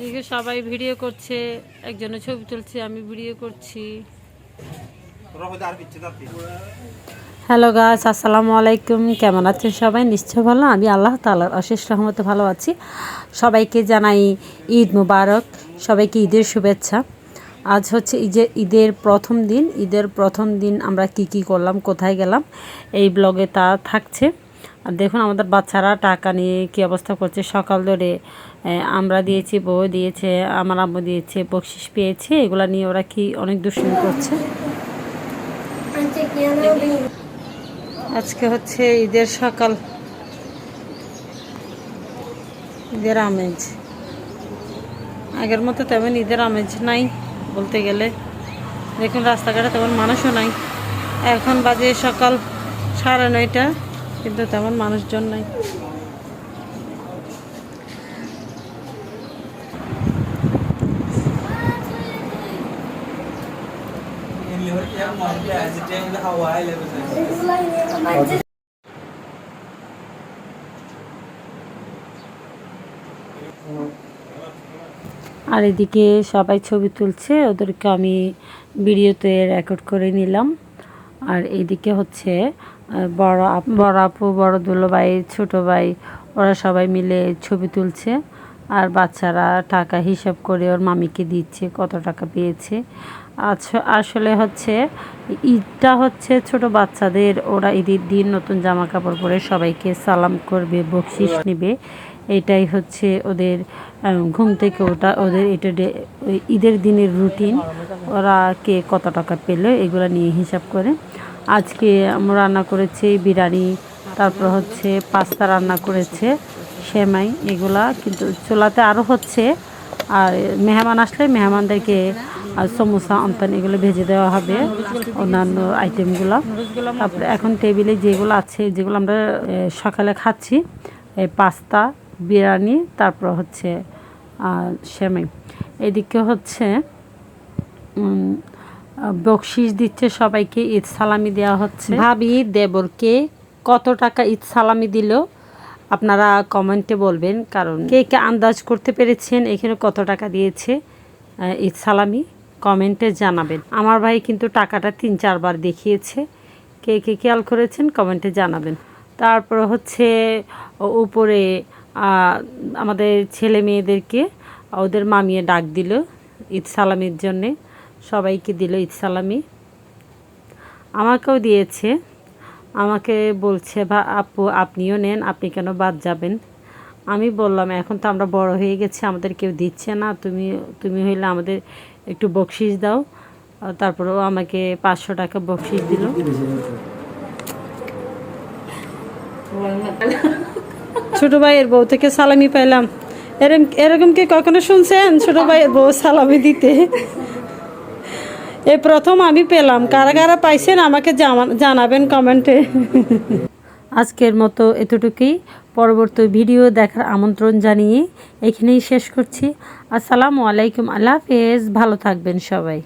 এদিকে সবাই ভিডিও করছে একজনে ছবি তুলছে, আমি ভিডিও করছি। হ্যালো গাছ আসসালামু আলাইকুম। কেমন আছেন সবাই? নিশ্চয় ভালো। আমি আল্লাহ তালার অশেষ রহমতে ভালো আছি। সবাইকে জানাই ঈদ মুবারক। সবাইকে ঈদের শুভেচ্ছা। আজ হচ্ছে ঈদের ঈদের প্রথম দিন। ঈদের প্রথম দিন আমরা কি কি করলাম, কোথায় গেলাম, এই ব্লগে তা থাকছে। আর দেখুন আমাদের বাচ্চারা টাকা নিয়ে কী অবস্থা করছে। সকাল ধরে আমরা দিয়েছি, বউ দিয়েছে, আমার আম্মু দিয়েছে, বকশিস পেয়েছে, এগুলো নিয়ে ওরা কি অনেক দুষ্টুমি করছে? আজকে হচ্ছে ঈদের সকাল। ঈদের আমেজ। আগের মতো তেমন ঈদের আমেজ নাই বলতে গেলে। দেখুন রাস্তাঘাটে তেমন মানুষও নাই। এখন বাজে সকাল সাড়ে নয়টা। কিন্তু তেমন মানুষজন নাই। আর এদিকে সবাই ছবি তুলছে, ওদেরকে আমি ভিডিওতে রেকর্ড করে নিলাম। আর এইদিকে হচ্ছে বড় আপ- বড় আপু, বড় দুলো ভাই, ছোট ভাই, ওরা সবাই মিলে ছবি তুলছে। আর বাচ্চারা টাকা হিসাব করে ওর মামিকে দিচ্ছে, কত টাকা পেয়েছে। আসলে হচ্ছে, ঈদটা হচ্ছে ছোট বাচ্চাদের, ওরা ঈদের দিন নতুন জামা কাপড় পরে সবাইকে সালাম করবে বকশিস নেবে। এটাই হচ্ছে ওদের ঘুম থেকে ওটা ওদের এটা ঈদের দিনের রুটিন। ওরা কে কত টাকা পেল, এগুলো নিয়ে হিসাব করে। আজকে আমরা রান্না করেছি বিরিয়ানি, তারপর হচ্ছে পাস্তা রান্না করেছে, সেমাই, এগুলা। কিন্তু চোলাতে আরও হচ্ছে, আর মেহমান আসলে মেহমানদেরকে সমোসা আমপান এগুলো ভেজে দেওয়া হবে, অন্যান্য আইটেমগুলো। তারপরে এখন টেবিলে যেগুলো আছে, যেগুলো আমরা সকালে খাচ্ছি পাস্তা, বিরিয়ানি, তারপর হচ্ছে সেমাই। এদিকে হচ্ছে বকশিস দিচ্ছে, সবাইকে ঈদ সালামি দেওয়া হচ্ছে। ভাবি, দেবরকে কত টাকা ঈদ সালামি দিল? আপনারা কমেন্টে বলবেন, কারণ কে কে আন্দাজ করতে পেরেছেন, এখানে কত টাকা দিয়েছে ঈদ সালামি কমেন্টে জানাবেন। আমার ভাই কিন্তু টাকাটা তিন চারবার দেখিয়েছে। কে কে খেয়াল করেছেন, কমেন্টে জানাবেন। তারপর হচ্ছে উপরে আমাদের ছেলে মেয়েদেরকে ওদের মামিয়ে ডাক দিল ঈদ সালামির জন্যে। সবাইকে দিল ঈদ সালামি। আমাকেও দিয়েছে। আমাকে বলছে বা আপু, আপনিও নেন, আপনি কেন বাদ যাবেন? আমি বললাম, এখন তো আমরা বড় হয়ে গেছি, আমাদের কেউ দিচ্ছে না। তুমি তুমি হইলে আমাদের একটু বকশিস দাও। তারপরেও আমাকে পাঁচশো টাকা বকশিস দিল। ছোট ভাইয়ের বউ থেকে সালামি পাইলাম। এরকম এরকম কি কখনো শুনছেন? ছোট ভাইয়ের বউ সালামি দিতে। এই প্রথম আমি পেলাম। কারা কারা পাইছেন আমাকে জানাবেন কমেন্টে। আজকের মতো এতটুকুই। পরবর্তী ভিডিও দেখার আমন্ত্রণ জানিয়ে এখানেই শেষ করছি। আসসালামু আলাইকুম। আল্লাহ হাফেজ। ভালো থাকবেন সবাই।